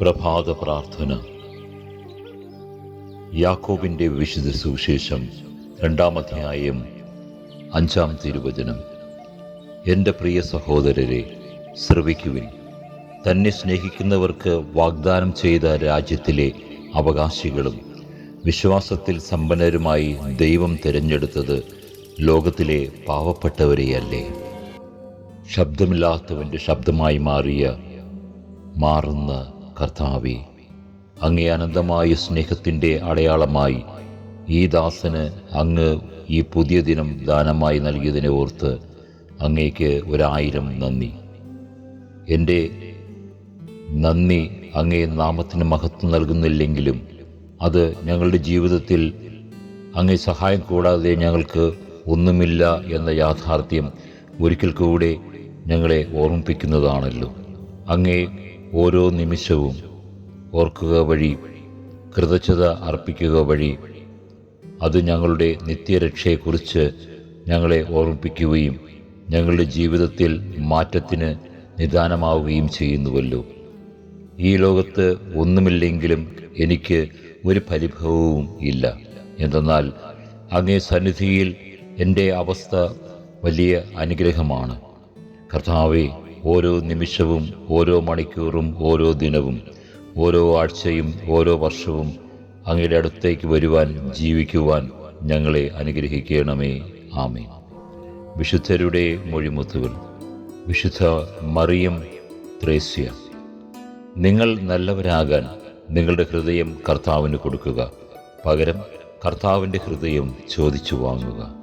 പ്രഭാത പ്രാർത്ഥന. യാക്കോബിന്റെ വിശുദ്ധ സുവിശേഷം രണ്ടാമധ്യായം അഞ്ചാം തിരുവചനം. എന്റെ പ്രിയ സഹോദരരെ ശ്രവിക്കുവിൻ. തന്നെ സ്നേഹിക്കുന്നവർക്ക് വാഗ്ദാനം ചെയ്ത രാജ്യത്തിലെ അവകാശികളും വിശ്വാസത്തിൽ സമ്പന്നരുമായി ദൈവം തിരഞ്ഞെടുത്തത് ലോകത്തിലെ പാവപ്പെട്ടവരെയല്ലേ? ശബ്ദമില്ലാത്തവന്റെ ശബ്ദമായി മാറിയ മാറുന്ന കർത്താവെ അങ്ങേ അനന്തമായ സ്നേഹത്തിന്റെ അടയാളമായി ഈ ദാസന് അങ്ങ് ഈ പുതിയ ദിനം ദാനമായി നൽകിയതിനെ ഓർത്ത് അങ്ങേക്ക് ഒരായിരം നന്ദി. എന്റെ നന്ദി അങ്ങേ നാമത്തിന് മഹത്വം നൽകുന്നില്ലെങ്കിലും അത് ഞങ്ങളുടെ ജീവിതത്തിൽ അങ്ങേ സഹായം കൂടാതെ ഞങ്ങൾക്ക് ഒന്നുമില്ല എന്ന യാഥാർത്ഥ്യം ഒരിക്കൽ കൂടെ ഞങ്ങളെ ഓർമ്മിപ്പിക്കുന്നതാണല്ലോ. അങ്ങേ ഓരോ നിമിഷവും ഓർക്കുക വഴി കൃതജ്ഞത അർപ്പിക്കുക വഴി അത് ഞങ്ങളുടെ നിത്യരക്ഷയെക്കുറിച്ച് ഞങ്ങളെ ഓർമ്മിപ്പിക്കുകയും ഞങ്ങളുടെ ജീവിതത്തിൽ മാറ്റത്തിന് നിദാനമാവുകയും ചെയ്യുന്നുവല്ലോ. ഈ ലോകത്ത് ഒന്നുമില്ലെങ്കിലും എനിക്ക് ഒരു പരിഭവവും ഇല്ല. എന്തെന്നാൽ അങ്ങേ സന്നിധിയിൽ എന്റെ അവസ്ഥ വലിയ അനുഗ്രഹമാണ്. കർത്താവെ ഓരോ നിമിഷവും ഓരോ മണിക്കൂറും ഓരോ ദിനവും ഓരോ ആഴ്ചയും ഓരോ വർഷവും അങ്ങയുടെ അടുത്തേക്ക് വരുവാൻ ജീവിക്കുവാൻ ഞങ്ങളെ അനുഗ്രഹിക്കണമേ. ആമേ വിശുദ്ധരുടെ മൊഴിമുത്തുകൾ. വിശുദ്ധ മറിയം ത്രേസ്യ നിങ്ങൾ നല്ലവരാകാൻ നിങ്ങളുടെ ഹൃദയം കർത്താവിന് കൊടുക്കുക. പകരം കർത്താവിന്റെ ഹൃദയം ചോദിച്ചു വാങ്ങുക.